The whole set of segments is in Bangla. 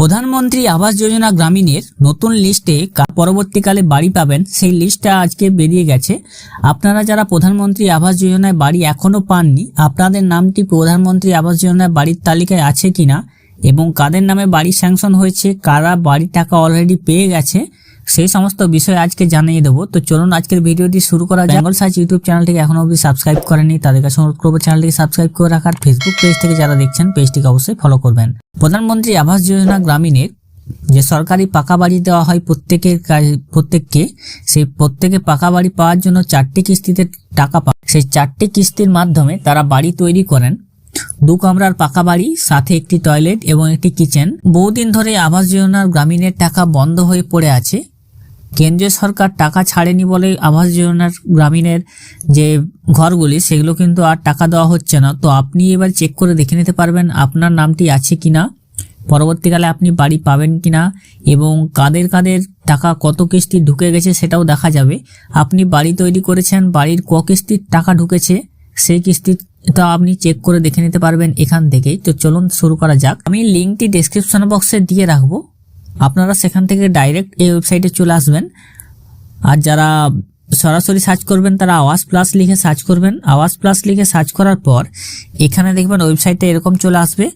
প্রধানমন্ত্রী আবাস যোজনা গ্রামীণের নতুন লিস্টে পরবর্তীকালে বাড়ি পাবেন, সেই লিস্টটা আজকে বেরিয়ে গেছে। আপনারা যারা প্রধানমন্ত্রী আবাস যোজনায় বাড়ি এখনও পাননি, আপনাদের নামটি প্রধানমন্ত্রী আবাস যোজনায় বাড়ির তালিকায় আছে কিনা এবং কাদের নামে বাড়ি স্যাংশন হয়েছে, কারা বাড়ির টাকা অলরেডি পেয়ে গেছে সেই সমস্ত বিষয় আজকে জানিয়ে দেবো। তো চলুন আজকের ভিডিওটি শুরু করা বেঙ্গল সার্চ ইউটিউব চ্যানেলটিকে এখনও অবধি সাবস্ক্রাইব করেনি তাদের কাছে অনুরোধ করব চ্যানেলটিকে সাবস্ক্রাইব করে রাখার। ফেসবুক পেজ থেকে যারা দেখছেন পেজটিকে অবশ্যই ফলো করবেন। প্রধানমন্ত্রী আবাস যোজনা গ্রামীণের যে সরকারি পাকা বাড়ি দেওয়া হয় প্রত্যেকের প্রত্যেককে, সেই প্রত্যেকে পাকা বাড়ি পাওয়ার জন্য চারটি কিস্তিতে টাকা পায় সেই চারটি কিস্তির মাধ্যমে তারা বাড়ি তৈরি করেন। দু কামরার পাকা বাড়ি, সাথে একটি টয়লেট এবং একটি কিচেন। বহুদিন ধরে আবাস যোজনার গ্রামীণের টাকা বন্ধ হয়ে পড়ে আছে। কেন্দ্রীয় সরকার টাকা ছাড়েনি বলে আবাস যোজনার গ্রামীণের যে ঘরগুলি, সেগুলো কিন্তু আর টাকা দেওয়া হচ্ছে না। তো আপনি এবার চেক করে দেখে নিতে পারবেন আপনার নামটি আছে কিনা, পরবর্তীকালে আপনি বাড়ি পাবেন কিনা, এবং কাদের কাদের টাকা কত কিস্তি ঢুকে গেছে সেটাও দেখা যাবে। আপনি বাড়ি তৈরি করেছেন, বাড়ির ক কিস্তির টাকা ঢুকেছে, সেই কিস্তিটা আপনি চেক করে দেখে নিতে পারবেন এখান থেকেই। তো চলুন শুরু করা যাক। আমি লিঙ্কটি ডেসক্রিপশন বক্সে দিয়ে রাখব। আপনারা সেখান থেকে ডাইরেক্ট এই ওয়েবসাইটে চলে আসবেন। আর যারা সরাসরি সার্চ করবেন, তারা আওয়াজ প্লাস লিখে সার্চ করবেন। আওয়াজ প্লাস লিখে সার্চ করার পর এখানে দেখবেন ওয়েবসাইটে এরকম চলে আসবে।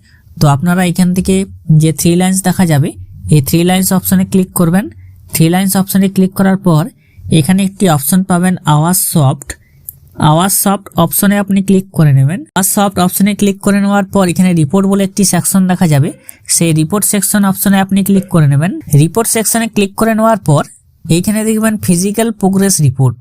তো আপনারা এখান থেকে যে থ্রি লাইন্স দেখা যাবে, এই থ্রি লাইন্স অপশনে ক্লিক করবেন। থ্রি লাইন্স অপশনে ক্লিক করার পর এখানে একটি অপশন পাবেন আওয়াজ সফট আওয়াজ সফট অপশনে আপনি ক্লিক করে নেবেন। আওয়াজ সফট অপশনে ক্লিক করে নেওয়ার পর এখানে রিপোর্ট বলে একটি সেকশন দেখা যাবে। সেই রিপোর্ট সেকশন অপশনে আপনি ক্লিক করে নেবেন। রিপোর্ট সেকশনে ক্লিক করে নেওয়ার পর এইখানে দেখবেন physical progress report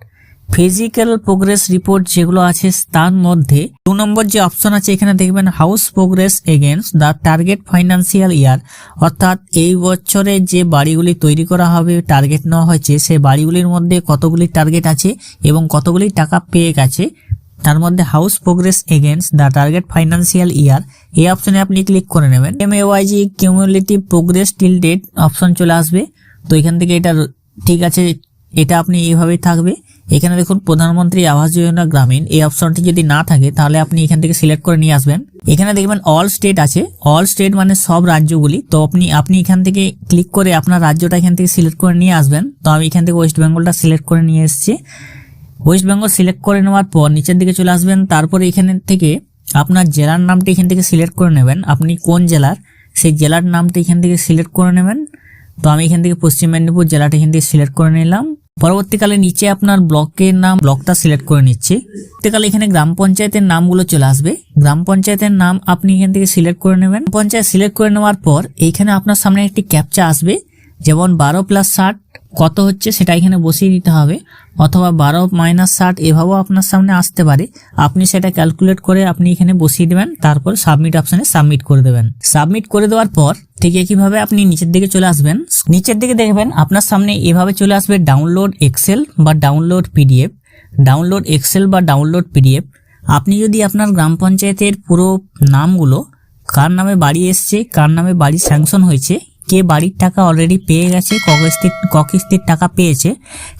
physical progress report যেগুলো আছে, তার মধ্যে দু নম্বর যে অপশন আছে, এখানে দেখবেন house progress against the target financial year অর্থাৎ এই বছরে যে বাড়িগুলি তৈরি করা হবে টার্গেট নেওয়া হয়েছে, সেই বাড়িগুলির মধ্যে কতগুলি টার্গেট আছে এবং কতগুলি টাকা পেয়ে গেছে, তার মধ্যে house progress against the target financial year এই অপশনে আপনি ক্লিক করে নেবেন। M AYG cumulative progress till date option চলে আসবে। তো এখান থেকে এটা ঠিক আছে, এটা আপনি এইভাবেই থাকবে। এখানে দেখুন, প্রধানমন্ত্রী আবাস যোজনা গ্রামীণ, এই অপশনটি যদি না থাকে, তাহলে আপনি এখান থেকে সিলেক্ট করে নিয়ে আসবেন। এখানে দেখবেন অল স্টেট আছে। অল স্টেট মানে সব রাজ্যগুলি। তো আপনি আপনি এখান থেকে ক্লিক করে আপনার রাজ্যটা এখান থেকে সিলেক্ট করে নিয়ে আসবেন। তো আমি এখান থেকে ওয়েস্ট বেঙ্গলটা সিলেক্ট করে নিয়ে এসেছি। ওয়েস্ট বেঙ্গল সিলেক্ট করে নেওয়ার পর নিচের দিকে চলে আসবেন। তারপরে এখান থেকে আপনার জেলার নামটি এখান থেকে সিলেক্ট করে নেবেন। আপনি কোন জেলার, সেই জেলার নামটি এখান থেকে সিলেক্ট করে নেবেন। তো আমি এখান থেকে পশ্চিম মেদিনীপুর জেলাটা এখান থেকে সিলেক্ট করে নিলাম। পরবর্তীকালে নিচে আপনার ব্লকের নাম, ব্লকটা সিলেক্ট করে নিচ্ছি। পরবর্তীকালে এখানে গ্রাম পঞ্চায়েতের নামগুলো চলে আসবে। গ্রাম পঞ্চায়েতের নাম আপনি এখান থেকে সিলেক্ট করে নেবেন। পঞ্চায়েত সিলেক্ট করে নেওয়ার পর এইখানে আপনার সামনে একটি ক্যাপচা আসবে। যেমন বারো প্লাস ষাট, কত হচ্ছে সেটা এখানে বসিয়ে দিতে হবে। অথবা বারো মাইনাস ষাট, এভাবেও আপনার সামনে আসতে পারে। আপনি সেটা ক্যালকুলেট করে আপনি এখানে বসিয়ে দেবেন, তারপর সাবমিট অপশানে সাবমিট করে দেবেন। সাবমিট করে দেওয়ার পর ঠিক একইভাবে আপনি নিচের দিকে চলে আসবেন। নিচের দিকে দেখবেন আপনার সামনে এভাবে চলে আসবে ডাউনলোড এক্সেল বা ডাউনলোড পিডিএফ ডাউনলোড এক্সেল বা ডাউনলোড পিডিএফ আপনি যদি আপনার গ্রাম পঞ্চায়েতের পুরো নামগুলো, কার নামে বাড়ি এসছে, কার নামে বাড়ি স্যাংশন হয়েছে কে বাড়ির টাকা অলরেডি পেয়ে গেছে ক কিস্তির ক কিস্তির টাকা পেয়েছে,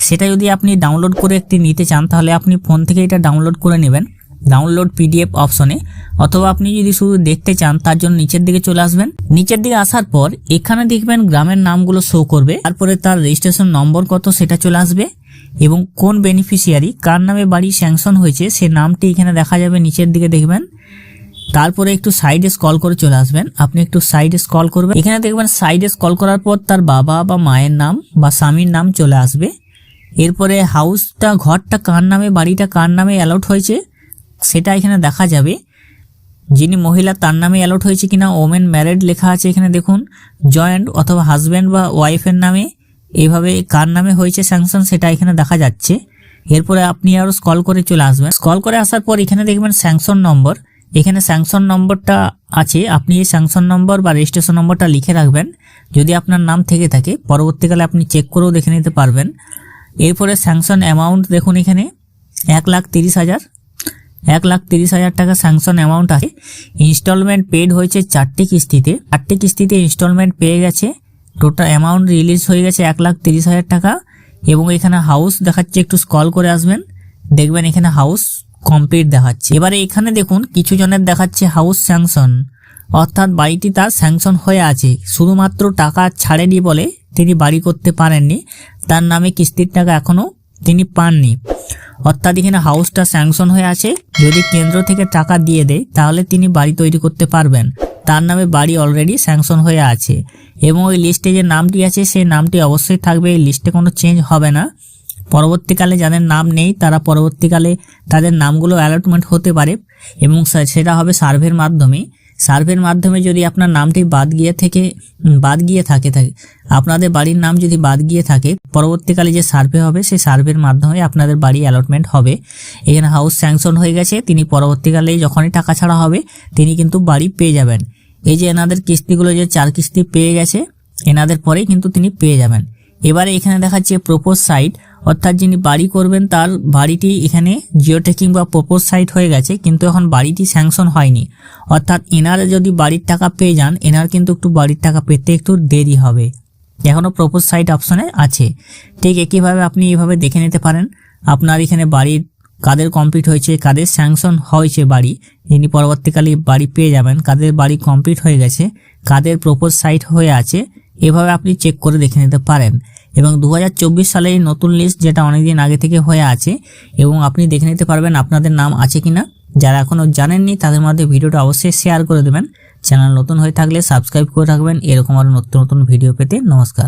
সেটা যদি আপনি ডাউনলোড করে একটি নিতে চান, তাহলে আপনি ফোন থেকে এটা ডাউনলোড করে নেবেন। ডাউনলোড পিডিএফ অপশনে অথবা আপনি যদি শুধু দেখতে চান, তার জন্য নিচের দিকে চলে আসবেন। নিচের দিকে আসার পর এখানে দেখবেন গ্রামের নামগুলো শো করবে। তারপরে তার রেজিস্ট্রেশন নম্বর কত, সেটা চলে আসবে। এবং কোন বেনিফিশিয়ারি কার নামে বাড়ি স্যাংশন হয়েছে, সে নামটি এখানে দেখা যাবে, নিচের দিকে দেখবেন। তারপরে একটু সাইডে স্কল করে চলে আসবেন। আপনি একটু সাইডে স্কল করবেন। এখানে দেখবেন সাইডে স্কল করার পর তার বাবা বা মায়ের নাম বা স্বামীর নাম চলে আসবে। এরপরে হাউসটা ঘরটা কার নামে, বাড়িটা কার নামে অ্যালাউট হয়েছে, সেটা এখানে দেখা যাবে। যিনি মহিলা, তার নামে অ্যালাউট হয়েছে কিনা ওমেন ম্যারেড লেখা আছে এখানে দেখুন। জয়েন্ট অথবা হাজব্যান্ড বা ওয়াইফের নামে এইভাবে কার নামে হয়েছে স্যাংশন সেটা এখানে দেখা যাচ্ছে। এরপরে আপনি আরও স্কল করে চলে আসবেন। স্কল করে আসার পর এখানে দেখবেন স্যাংশন নম্বর এখানে স্যাংশন নম্বরটা আছে, আপনি এই স্যাংশন নম্বর বা রেজিস্ট্রেশন নম্বরটা লিখে রাখবেন। যদি আপনার নাম থেকে থাকে, পরবর্তীকালে আপনি চেক করেও দেখে নিতে পারবেন। এরপরে স্যাংশন অ্যামাউন্ট দেখুন এখানে, এক লাখ তিরিশ হাজার। এক লাখ তিরিশ হাজার টাকা স্যাংশন অ্যামাউন্ট আছে। ইনস্টলমেন্ট পেড হয়েছে চারটি কিস্তিতে। চারটি কিস্তিতে ইনস্টলমেন্ট পেয়ে গেছে। টোটাল অ্যামাউন্ট রিলিজ হয়ে গেছে এক লাখ তিরিশ হাজার টাকা। এবং এখানে হাউস দেখাচ্ছে, একটু স্কল করে আসবেন। দেখবেন এখানে হাউস কমপ্লিট দেখাচ্ছে। এবারে এখানে দেখুন, কিছু জনের দেখাচ্ছে হাউস স্যাংশন অর্থাৎ বাড়িটি তার স্যাংশন হয়ে আছে। শুধুমাত্র টাকা ছাড়েনি বলে তিনি বাড়ি করতে পারেননি। তার নামে কিস্তির টাকা এখনও তিনি পাননি। অর্থাৎ এখানে হাউসটা স্যাংশন হয়ে আছে। যদি কেন্দ্র থেকে টাকা দিয়ে দেয়, তাহলে তিনি বাড়ি তৈরি করতে পারবেন। তার নামে বাড়ি অলরেডি স্যাংশন হয়ে আছে। এবং ওই লিস্টে যে নামটি আছে, সেই নামটি অবশ্যই থাকবে। এই লিস্টে কোনো চেঞ্জ হবে না। পরবর্তীকালে যাদের নাম নেই, তারা পরবর্তীকালে তাদের নামগুলো অ্যালটমেন্ট হতে পারে এবং সেটা হবে সার্ভের মাধ্যমে। সার্ভের মাধ্যমে যদি আপনার নামটি বাদ গিয়ে থেকে বাদ গিয়ে থাকে থাকে, আপনাদের বাড়ির নাম যদি বাদ গিয়ে থাকে, পরবর্তীকালে যে সার্ভে হবে, সেই সার্ভের মাধ্যমে আপনাদের বাড়ি অ্যালটমেন্ট হবে। এখানে হাউস স্যাংশন হয়ে গেছে, তিনি পরবর্তীকালে যখনই টাকা ছাড়া হবে, তিনি কিন্তু বাড়ি পেয়ে যাবেন। এই যে এনাদের কিস্তিগুলো যে চার কিস্তি পেয়ে গেছে, এনাদের পরেই কিন্তু তিনি পেয়ে যাবেন। এবারে এখানে দেখাচ্ছে প্রপোজ সাইট অর্থাৎ যিনি বাড়ি করবেন তার বাড়িটি এখানে জিওটেকিং বা প্রপোজ সাইট হয়ে গেছে, কিন্তু এখন বাড়িটি স্যাংশন হয়নি। অর্থাৎ এনারা যদি বাড়ির টাকা পেয়ে যান, এনার কিন্তু একটু বাড়ির টাকা পেতে একটু দেরি হবে। এখনও প্রপোজ সাইট অপশনে আছে। ঠিক একইভাবে আপনি এইভাবে দেখে নিতে পারেন, আপনার এখানে বাড়ির কাদের কমপ্লিট হয়েছে, কাদের স্যাংশন হয়েছে বাড়ি, যিনি পরবর্তীকালে বাড়ি পেয়ে যাবেন, কাদের বাড়ি কমপ্লিট হয়ে গেছে, কাদের প্রপোজ সাইট হয়ে আছে, এভাবে আপনি চেক করে দেখে নিতে পারেন। এবং দু হাজার চব্বিশ সালে নতুন লিস্ট যেটা অনেকদিন আগে থেকে হয়ে আছে, এবং আপনি দেখে নিতে পারবেন আপনাদের নাম আছে কি না যারা এখনও জানেননি, তাদের মধ্যে ভিডিওটা অবশ্যই শেয়ার করে দেবেন। চ্যানেল নতুন হয়ে থাকলে সাবস্ক্রাইব করে রাখবেন। এরকম আরও নতুন নতুন ভিডিও পেতে নমস্কার।